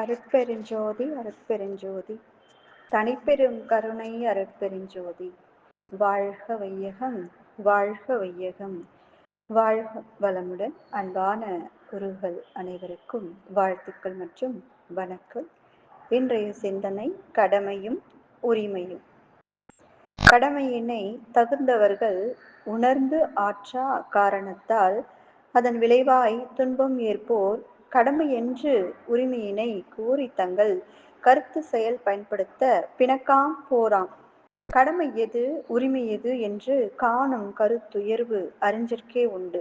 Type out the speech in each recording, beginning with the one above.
அருட்பெருஞ்சோதி அருட்பெருஞ்சோதி. தனிப்பெரும் கருணை அருட்பெருஞ்சோதி. வாழ்க வையகம் வாழ்க வையகம். வாழ்க வளமுடன் அன்பான குருகள் அனைவருக்கும் வாழ்த்துக்கள் மற்றும் வணக்கம். இன்றைய சிந்தனை கடமையும் உரிமையும். கடமையினை தகுந்தவர்கள் உணர்ந்து ஆற்றா காரணத்தால் அதன் விளைவாய் துன்பம் ஏற்போர் கடமை என்று உரிமையினை கூறி தங்கள் கருத்து செயல் பயன்படுத்த பிணக்காம் போராம். கடமை எது உரிமை எது என்று காணும் கருத்துயர்வு அறிஞர்க்கே உண்டு.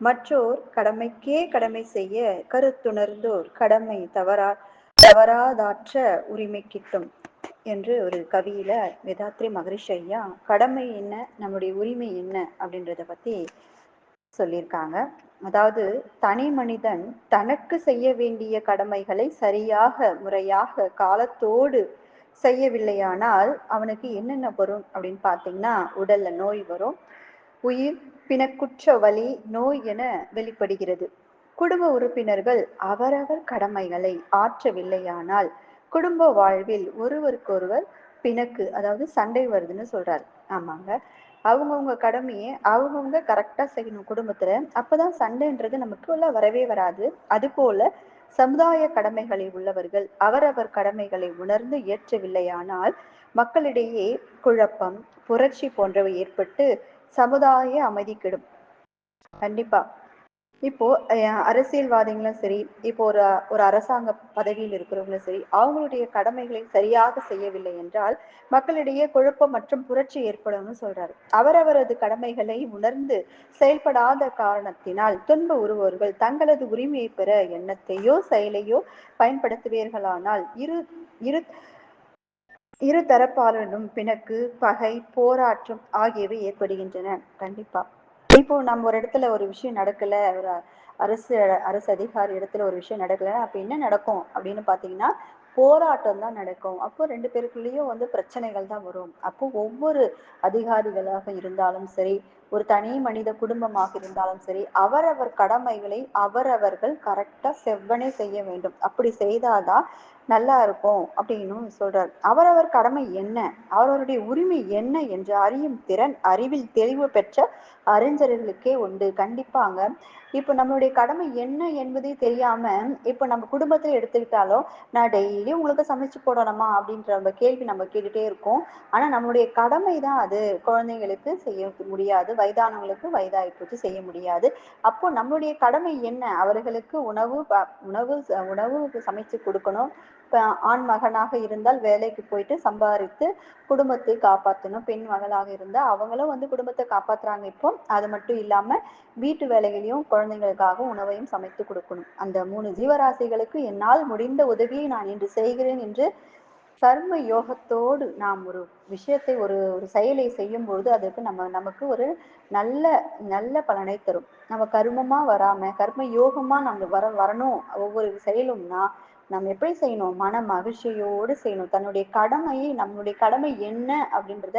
மற்றோர் கடமைக்கே கடமை செய்ய கருத்துணர்ந்தோர் கடமை தவறா தவறாதாற்ற உரிமை கிட்டும் என்று ஒரு கவியில வேதாத்ரி மகரிஷ் ஐயா கடமை என்ன நம்முடைய உரிமை என்ன? அப்படின்றத பத்தி சொல்லியிருக்காங்க. அதாவது தனி மனிதன் தனக்கு செய்ய வேண்டிய கடமைகளை சரியாக முறையாக காலத்தோடு செய்யவில்லையானால் அவனுக்கு என்னென்ன வரும் அப்படின்னு பார்த்தீங்கன்னா உடல்ல நோய் வரும். உயிர் பிணக்குற்ற வலி நோய் என வெளிப்படுகிறது. குடும்ப உறுப்பினர்கள் அவரவர் கடமைகளை ஆற்றவில்லையானால் குடும்ப வாழ்வில் ஒருவருக்கொருவர் பிணக்கு அதாவது சண்டை வருதுன்னு சொல்றாரு. ஆமாங்க. அவங்கவுங்க கடமையை அவங்கவுங்க கரெக்டாக செய்யணும் குடும்பத்தில். அப்போதான் சண்டைன்றது நமக்கு உள்ள வரவே வராது. அதுபோல சமுதாய கடமைகளை உள்ளவர்கள் அவரவர் கடமைகளை உணர்ந்து ஏற்றவில்லையானால் மக்களிடையே குழப்பம் புரட்சி போன்றவை ஏற்பட்டு சமுதாய அமைதி கெடும். கண்டிப்பா. இப்போ அரசியல்வாதிகளும் சரி இப்போ ஒரு ஒரு அரசாங்க பதவியில் இருக்கிறவங்களும் சரி அவங்களுடைய கடமைகளை சரியாக செய்யவில்லை என்றால் மக்களிடையே குழப்பம் மற்றும் புரட்சி ஏற்படும்னு சொல்றாரு. அவரவரது கடமைகளை உணர்ந்து செயல்படாத காரணத்தினால் துன்ப உருவர்கள் தங்களது உரிமையை பெற எண்ணத்தையோ செயலையோ பயன்படுத்துவீர்களானால் இரு இரு இரு தரப்பாளரும் பிணக்கு பகை போராட்டம் ஆகியவை ஏற்படுகின்றன. கண்டிப்பா. இப்போ நம்ம ஒரு இடத்துல ஒரு விஷயம் நடக்கல ஒரு அரசு அரசு அதிகாரி இடத்துல ஒரு விஷயம் நடக்கல அப்ப என்ன நடக்கும் அப்படின்னு பாத்தீங்கன்னா போராட்டம் தான் நடக்கும். அப்போ ரெண்டு பேருக்குள்ளேயும் வந்து பிரச்சனைகள் தான் வரும். அப்போ ஒவ்வொரு அதிகாரிகளாக இருந்தாலும் சரி ஒரு தனி மனித குடும்பமாக இருந்தாலும் சரி அவரவர் கடமைகளை அவரவர்கள் கரெக்டா செவ்வனே செய்ய வேண்டும். அப்படி செய்தாதான் நல்லா இருக்கும் அப்படின்னு சொல்றார். அவரவர் கடமை என்ன? அவரவருடைய உரிமை என்ன என்று அறியும் திறன் அறிவில் தெளிவு பெற்ற அறிஞர்களுக்கே உண்டு. கண்டிப்பாங்க. இப்போ நம்மளுடைய கடமை என்ன என்பதே தெரியாம இப்போ நம்ம குடும்பத்துல எடுத்துக்கிட்டாலும் நான் டெய்லி உங்களுக்கு சமைச்சு போடணுமா அப்படின்ற அந்த கேள்வி நம்ம கேட்டுட்டே இருக்கோம். ஆனா நம்மளுடைய கடமை தான் அது. குழந்தைங்களுக்கு செய்ய முடியாது வயதானவங்களுக்கு வயதாகி போச்சு செய்ய முடியாது. அப்போ நம்மளுடைய கடமை என்ன? அவர்களுக்கு உணவு உணவு உணவு சமைச்சு கொடுக்கணும். ஆண் மகனாக இருந்தால் வேலைக்கு போயிட்டு சம்பாதித்து குடும்பத்தை காப்பாற்றணும். பெண் மகளாக இருந்தால் அவங்களும் வந்து குடும்பத்தை காப்பாத்துறாங்க இப்போ. அது மட்டும் இல்லாம வீட்டு வேலைகளையும் குழந்தைங்களுக்காக உணவையும் சமைத்து கொடுக்கணும். அந்த மூணு ஜீவராசிகளுக்கு என்னால் முடிந்த உதவியை நான் இன்று செய்கிறேன் என்று கர்ம யோகத்தோடு நாம் ஒரு விஷயத்தை ஒரு ஒரு செயலை செய்யும் பொழுது அதுக்கு நம்ம நமக்கு ஒரு நல்ல நல்ல பலனை தரும். நம்ம கர்மமா வராம கர்ம யோகமா நம்ம வர வரணும் ஒவ்வொரு செயலும்னா நம்ம எப்படி செய்யணும்? மன மகிழ்ச்சியோடு செய்யணும். தன்னுடைய கடமையை நம்மளுடைய கடமை என்ன அப்படின்றத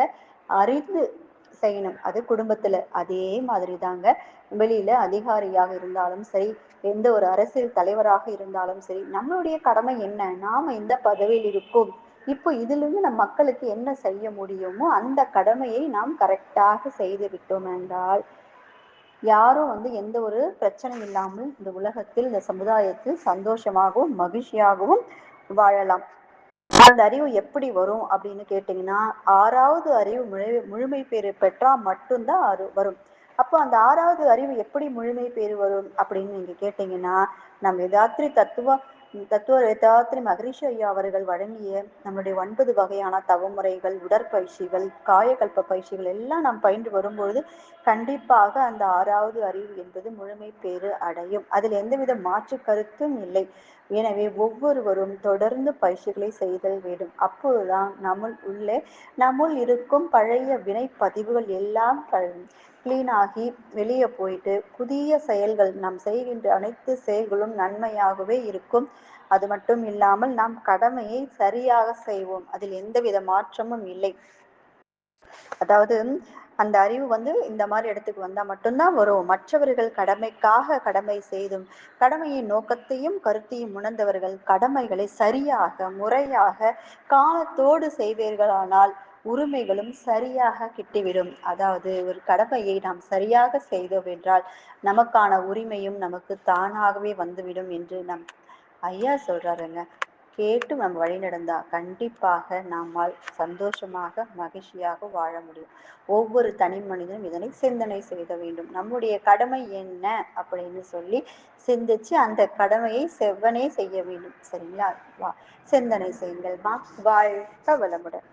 அறிந்து செய்யணும். அது குடும்பத்துல அதே மாதிரி தாங்க. வெளியில அதிகாரியாக இருந்தாலும் சரி எந்த ஒரு அரசியல் தலைவராக இருந்தாலும் சரி நம்மளுடைய கடமை என்ன? நாம எந்த பதவியில் இருக்கோம்? இப்போ இதுல இருந்து நம் மக்களுக்கு என்ன செய்ய முடியுமோ அந்த கடமையை நாம் கரெக்டாக செய்து விட்டோம் என்றால் யாரும் வந்து எந்த ஒரு பிரச்சனை இல்லாமல் இந்த உலகத்தில் இந்த சமுதாயத்தில் சந்தோஷமாகவும் மகிழ்ச்சியாகவும் வாழலாம். அந்த அறிவு எப்படி வரும் அப்படின்னு கேட்டீங்கன்னா ஆறாவது அறிவு முழு முழுமை பெறு பெற்றா மட்டும்தான் அரு வரும். அப்போ அந்த ஆறாவது அறிவு எப்படி முழுமை பெறு வரும் அப்படின்னு நீங்க கேட்டீங்கன்னா நம்ம எதாத்திரி தத்துவ தத்துவ வேதாத்திரி மகரிஷி ஐயா அவர்கள் வழங்கிய நம்மளுடைய ஒன்பது வகையான தவமுறைகள் உடற்பயிற்சிகள் காயக்கல்ப பயிற்சிகள் எல்லாம் நாம் பயின்று வரும்பொழுது கண்டிப்பாக அந்த ஆறாவது அறிவு என்பது முழுமை பேறு அடையும். அதில் எந்தவித மாற்று கருத்தும் இல்லை. எனவே ஒவ்வொருவரும் தொடர்ந்து பயிற்சிகளை செய்தல் வேண்டும். அப்போதுதான் நம்முள் உள்ளே நம்முள் இருக்கும் பழைய வினை பதிவுகள் எல்லாம் கிளீன் ஆகி வெளியே போயிட்டு புதிய செயல்கள் நாம் செய்கின்ற அனைத்து செயல்களும் நன்மையாகவே இருக்கும். அது மட்டும் இல்லாமல் நாம் கடமையை சரியாக செய்வோம். அதில் எந்தவித மாற்றமும் இல்லை. அதாவது அந்த அறிவு வந்து இந்த மாதிரி இடத்துக்கு வந்தா மட்டும்தான் வரும். மற்றவர்கள் கடமைக்காக கடமை செய்தும் கடமையின் நோக்கத்தையும் கருத்தையும் உணர்ந்தவர்கள் கடமைகளை சரியாக முறையாக காலத்தோடு செய்வீர்களானால் உரிமைகளும் சரியாக கிட்டிவிடும். அதாவது ஒரு கடமையை நாம் சரியாக செய்தோம் என்றால் நமக்கான உரிமையும் நமக்கு தானாகவே வந்துவிடும் என்று நம் ஐயா சொல்றாருங்க. கேட்டு நம்ம வழி நடந்தா கண்டிப்பாக நம்மால் சந்தோஷமாக மகிழ்ச்சியாக வாழ முடியும். ஒவ்வொரு தனி மனிதனும் இதனை சிந்தனை செய்த வேண்டும். நம்முடைய கடமை என்ன? அப்படின்னு சொல்லி சிந்திச்சு அந்த கடமையை செவ்வனே செய்ய வேண்டும். சரிங்களா? வா சிந்தனை செய்யுங்கள். மா வாழ்க வளமுடன்.